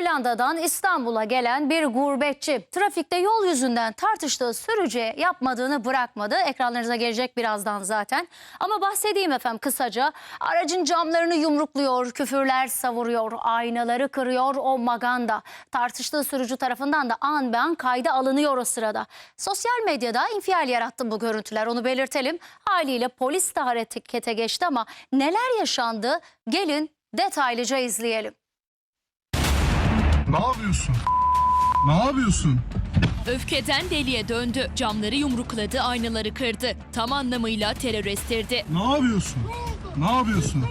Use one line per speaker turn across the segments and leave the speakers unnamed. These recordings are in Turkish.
Hollanda'dan İstanbul'a gelen bir gurbetçi trafikte yol yüzünden tartıştığı sürücüye yapmadığını bırakmadı. Ekranlarınıza gelecek birazdan zaten. Ama bahsedeyim efendim kısaca. Aracın camlarını yumrukluyor, küfürler savuruyor, aynaları kırıyor o maganda. Tartıştığı sürücü tarafından da an be an kayda alınıyor o sırada. Sosyal medyada infial yarattı bu görüntüler onu belirtelim. Haliyle polis de harekete geçti ama neler yaşandı gelin detaylıca izleyelim.
Ne yapıyorsun? Ne yapıyorsun?
Öfkeden deliye döndü. Camları yumrukladı, aynaları kırdı. Tam anlamıyla terör estirdi.
Ne yapıyorsun? Ne yapıyorsun?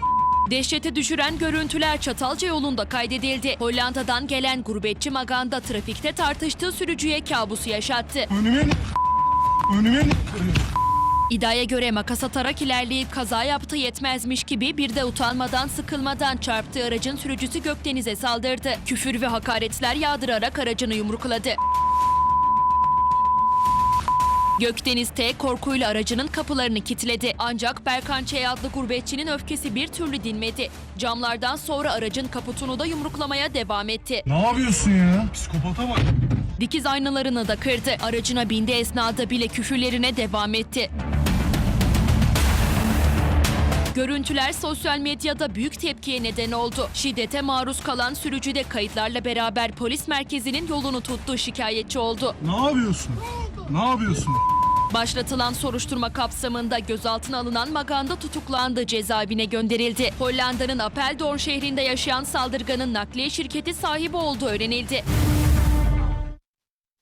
Dehşete düşüren görüntüler Çatalca yolunda kaydedildi. Hollanda'dan gelen gurbetçi Maganda trafikte tartıştığı sürücüye kabusu yaşattı.
Önüme ne? Önüme ne?
İddiaya göre makas atarak ilerleyip kaza yaptı yetmezmiş gibi bir de utanmadan sıkılmadan çarptığı aracın sürücüsü Gökdeniz'e saldırdı. Küfür ve hakaretler yağdırarak aracını yumrukladı. Gökdeniz T korkuyla aracının kapılarını kilitledi. Ancak Berkan Ç adlı gurbetçinin öfkesi bir türlü dinmedi. Camlardan sonra aracın kaputunu da yumruklamaya devam etti.
Ne yapıyorsun ya? Psikopata bak.
Dikiz aynalarını da kırdı. Aracına bindi esnada bile küfürlerine devam etti. Görüntüler sosyal medyada büyük tepkiye neden oldu. Şiddete maruz kalan sürücü de kayıtlarla beraber polis merkezinin yolunu tuttu, şikayetçi oldu.
Ne yapıyorsun? Ne yapıyorsun?
Başlatılan soruşturma kapsamında gözaltına alınan Maganda tutuklandı, cezaevine gönderildi. Hollanda'nın Apeldoorn şehrinde yaşayan saldırganın nakliye şirketi sahibi olduğu öğrenildi.